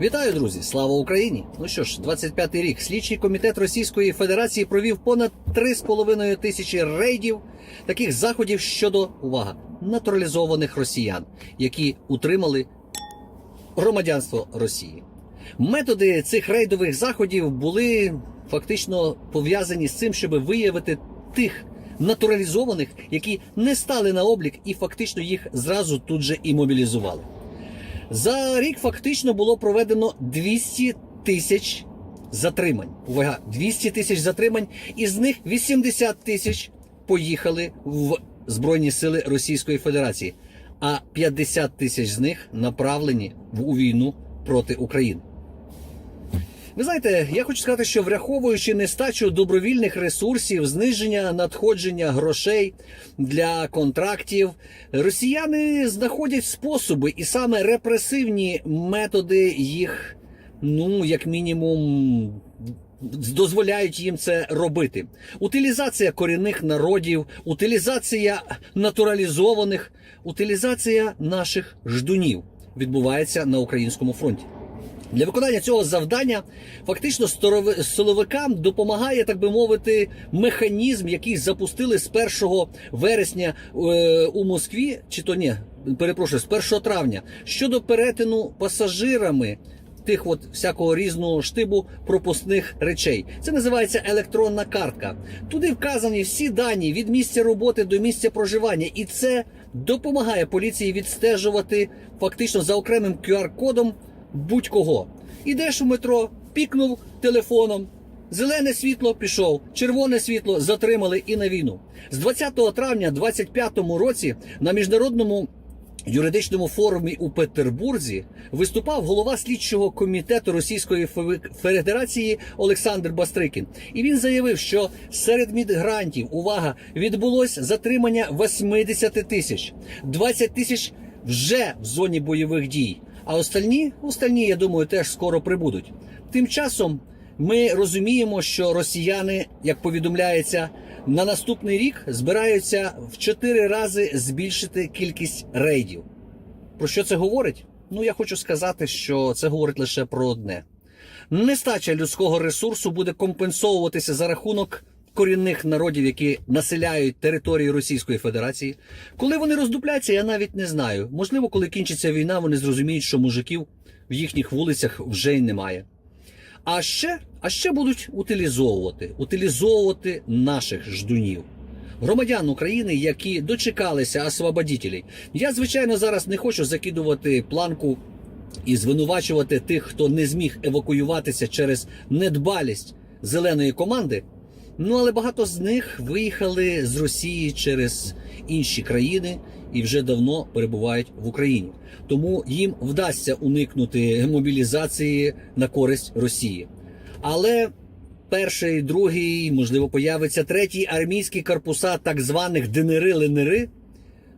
Вітаю, друзі! Слава Україні! Ну що ж, 25-й рік. Слідчий комітет Російської Федерації провів понад 3,5 тисячі рейдів таких заходів щодо увага натуралізованих росіян, які утримали громадянство Росії. Методи цих рейдових заходів були фактично пов'язані з цим, щоб виявити тих натуралізованих, які не стали на облік, і фактично їх зразу тут же і мобілізували. За рік фактично було проведено 200 тисяч затримань. Увага, 200 тисяч затримань, із них 80 тисяч поїхали в Збройні сили Російської Федерації, а 50 тисяч з них направлені в у війну проти України. Ви знаєте, я хочу сказати, що враховуючи нестачу добровільних ресурсів, зниження надходження грошей для контрактів, росіяни знаходять способи і саме репресивні методи їх, ну як мінімум. Дозволяють їм це робити. Утилізація корінних народів, утилізація натуралізованих, утилізація наших ждунів відбувається на українському фронті. Для виконання цього завдання фактично силовикам допомагає, так би мовити, механізм, який запустили з 1 вересня е, у Москві, чи то ні, перепрошую, з 1 травня щодо перетину пасажирами. Тих от всякого різного штибу пропускних речей. Це називається електронна картка. Туди вказані всі дані від місця роботи до місця проживання, і це допомагає поліції відстежувати фактично за окремим QR-кодом будь-кого. Ідеш у метро, пікнув телефоном. Зелене світло пішов, червоне світло затримали і на війну. З 20 травня 25 році на міжнародному юридичному форумі у Петербурзі виступав голова слідчого комітету Російської Федерації Олександр Бастрикін. І він заявив, що серед мігрантів увага відбулось затримання 80 тисяч, 20 тисяч вже в зоні бойових дій. А остальні, остальні, я думаю, теж скоро прибудуть. Тим часом ми розуміємо, що росіяни, як повідомляється, на наступний рік збираються в 4 рази збільшити кількість рейдів. Про що це говорить? Ну, я хочу сказати, що це говорить лише про одне: нестача людського ресурсу буде компенсовуватися за рахунок корінних народів, які населяють території Російської Федерації. Коли вони роздупляться, я навіть не знаю. Можливо, коли кінчиться війна, вони зрозуміють, що мужиків в їхніх вулицях вже й немає. А ще, а ще будуть утилізовувати, утилізовувати наших ждунів. Громадян України, які дочекалися освободітелей. Я, звичайно, зараз не хочу закидувати планку і звинувачувати тих, хто не зміг евакуюватися через недбалість зеленої команди. Ну але багато з них виїхали з Росії через інші країни і вже давно перебувають в Україні. Тому їм вдасться уникнути мобілізації на користь Росії. Але перший, другий, можливо, появиться третій армійські корпуса так званих ДНРи-ЛНРи.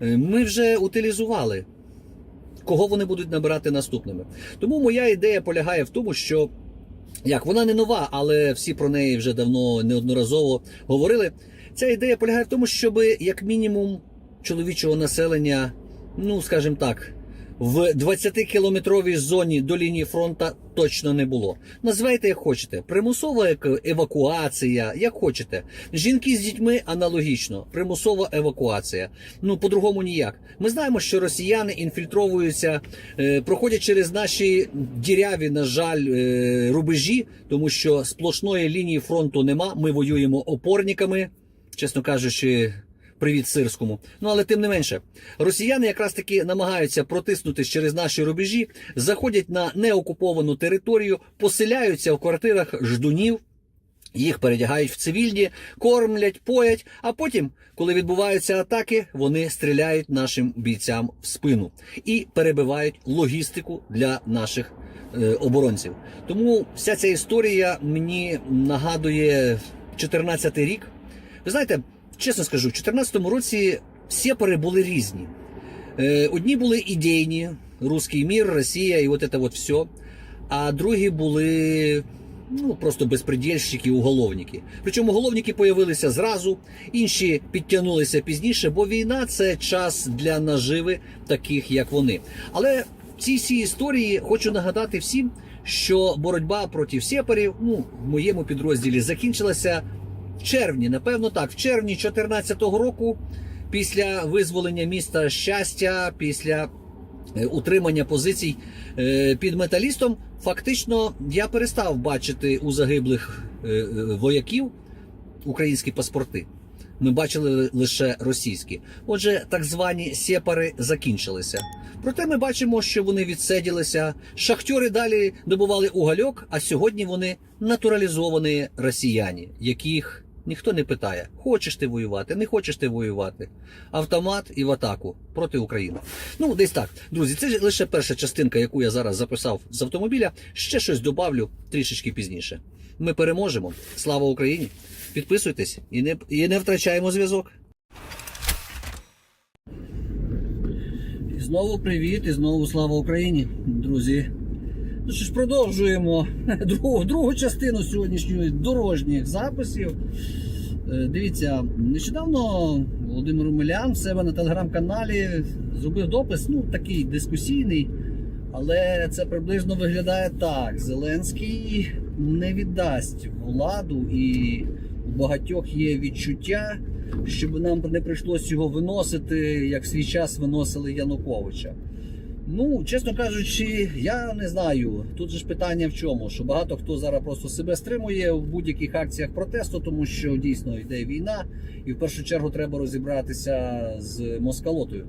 е, Ми вже утилізували. Кого вони будуть набирати наступними? Тому моя ідея полягає в тому, що як вона не нова, але всі про неї вже давно неодноразово говорили. Ця ідея полягає в тому, щоб як мінімум чоловічого населення, ну скажімо так, в 20-кілометровій зоні до лінії фронта точно не було. Назвайте як хочете. Примусова евакуація, як хочете. Жінки з дітьми аналогічно. Примусова евакуація. Ну по-другому ніяк. Ми знаємо, що росіяни інфільтровуються, е, проходять через наші діряві, на жаль, е, рубежі, тому що сплошної лінії фронту нема. Ми воюємо опорниками, чесно кажучи. Привіт сирському. Ну але тим не менше, росіяни якраз таки намагаються протиснутися через наші рубежі, заходять на неокуповану територію, поселяються в квартирах ждунів. Їх передягають в цивільні, кормлять, поять, а потім, коли відбуваються атаки, вони стріляють нашим бійцям в спину і перебивають логістику для наших е, оборонців. Тому вся ця історія мені нагадує 14 рік. Ви знаєте, чесно скажу, в 2014 році сепари були різні. Е, Одні були ідейні, русський мір, Росія і от це от все. А другі були ну, просто безпредельщики, уголовники. Причому уголовники появилися зразу, інші підтягнулися пізніше, бо війна це час для наживи таких, як вони. Але в цій всій історії хочу нагадати всім, що боротьба проти сепарів, ну в моєму підрозділі, закінчилася червні. Напевно, так, в червні 2014 року, після визволення міста щастя, після е, утримання позицій е, під металістом, фактично я перестав бачити у загиблих е, вояків українські паспорти. Ми бачили лише російські. Отже, так звані сепари закінчилися. Проте ми бачимо, що вони відсиділися. Шахтьори далі добували угольок, а сьогодні вони натуралізовані росіяни, яких ніхто не питає, хочеш ти воювати, не хочеш ти воювати. Автомат і в атаку проти України. Ну, десь так. Друзі, це лише перша частинка, яку я зараз записав з автомобіля. Ще щось добавлю трішечки пізніше. Ми переможемо. Слава Україні! Підписуйтесь і не, і не втрачаємо зв'язок. І знову привіт, і знову слава Україні, друзі. Ну що ж, продовжуємо другу, другу частину сьогоднішньої дорожніх записів. Е, Дивіться, нещодавно Володимир Милян в себе на телеграм-каналі зробив допис, ну такий дискусійний, але це приблизно виглядає так: Зеленський не віддасть владу, і у багатьох є відчуття, щоб нам не прийшлось його виносити, як в свій час виносили Януковича. Ну, чесно кажучи, я не знаю. Тут же ж питання в чому, що багато хто зараз просто себе стримує в будь-яких акціях протесту, тому що дійсно йде війна, і в першу чергу треба розібратися з москалотою.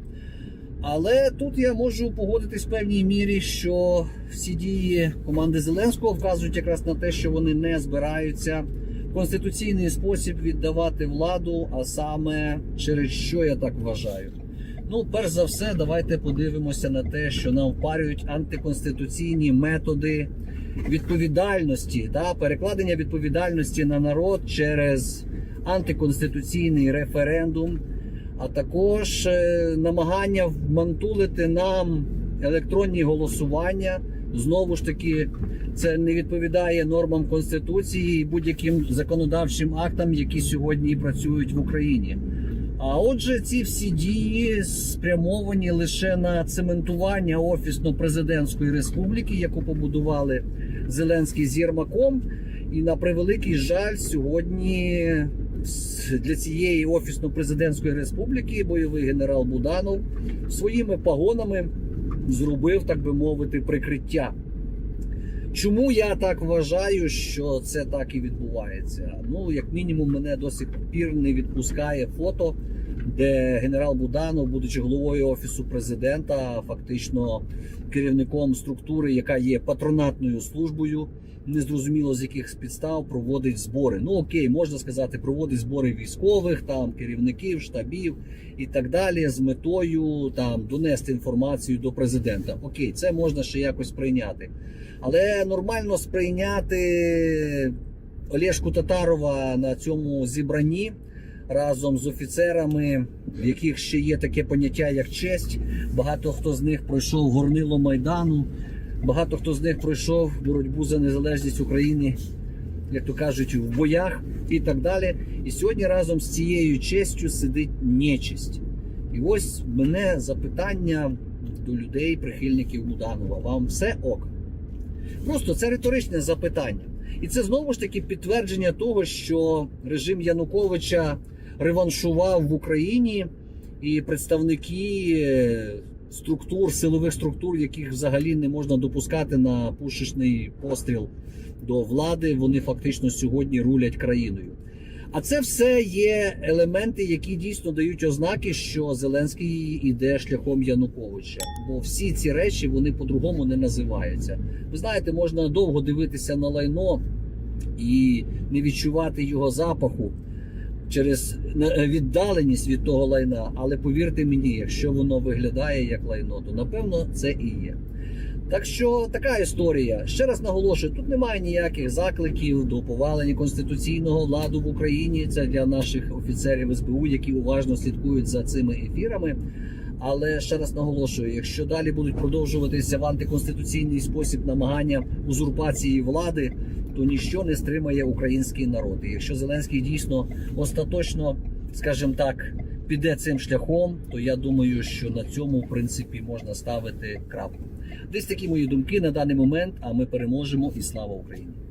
Але тут я можу погодитись в певній мірі, що всі дії команди Зеленського вказують якраз на те, що вони не збираються в конституційний спосіб віддавати владу, а саме через що я так вважаю. Ну, перш за все, давайте подивимося на те, що нам впарюють антиконституційні методи відповідальності та перекладення відповідальності на народ через антиконституційний референдум, а також е, намагання вмантулити нам електронні голосування. Знову ж таки, це не відповідає нормам конституції і будь-яким законодавчим актам, які сьогодні працюють в Україні. А отже, ці всі дії спрямовані лише на цементування офісно-президентської республіки, яку побудували Зеленський з Єрмаком. І на превеликий жаль, сьогодні для цієї офісно-президентської республіки бойовий генерал Буданов своїми погонами зробив, так би мовити, прикриття. Чому я так вважаю, що це так і відбувається? Ну, як мінімум, мене до сих пір не відпускає фото, де генерал Буданов, будучи головою офісу президента, фактично керівником структури, яка є патронатною службою, незрозуміло з яких підстав проводить збори. Ну окей, можна сказати, проводить збори військових, там керівників, штабів і так далі, з метою там донести інформацію до президента. Окей, це можна ще якось прийняти. Але нормально сприйняти Олешку Татарова на цьому зібранні разом з офіцерами, в яких ще є таке поняття як честь. Багато хто з них пройшов горнило Майдану, багато хто з них пройшов боротьбу за незалежність України, як то кажуть, в боях і так далі. І сьогодні разом з цією честю сидить нечисть. І ось мене запитання до людей, прихильників Буданова. Вам все ок? Просто це риторичне запитання. І це знову ж таки підтвердження того, що режим Януковича реваншував в Україні, і представники структур, силових структур, яких взагалі не можна допускати на пушечний постріл до влади, вони фактично сьогодні рулять країною. А це все є елементи, які дійсно дають ознаки, що Зеленський іде шляхом Януковича. Бо всі ці речі вони по-другому не називаються. Ви знаєте, можна довго дивитися на лайно і не відчувати його запаху через е, віддаленість від того лайна. Але повірте мені, якщо воно виглядає як лайно, то напевно це і є. Так що така історія. Ще раз наголошую: тут немає ніяких закликів до повалення конституційного ладу в Україні. Це для наших офіцерів СБУ, які уважно слідкують за цими ефірами. Але ще раз наголошую: якщо далі будуть продовжуватися в антиконституційний спосіб намагання узурпації влади, то ніщо не стримає український народ. І якщо Зеленський дійсно остаточно, скажімо так, піде цим шляхом, то я думаю, що на цьому в принципі можна ставити крапку. Десь такі мої думки на даний момент. А ми переможемо і слава Україні!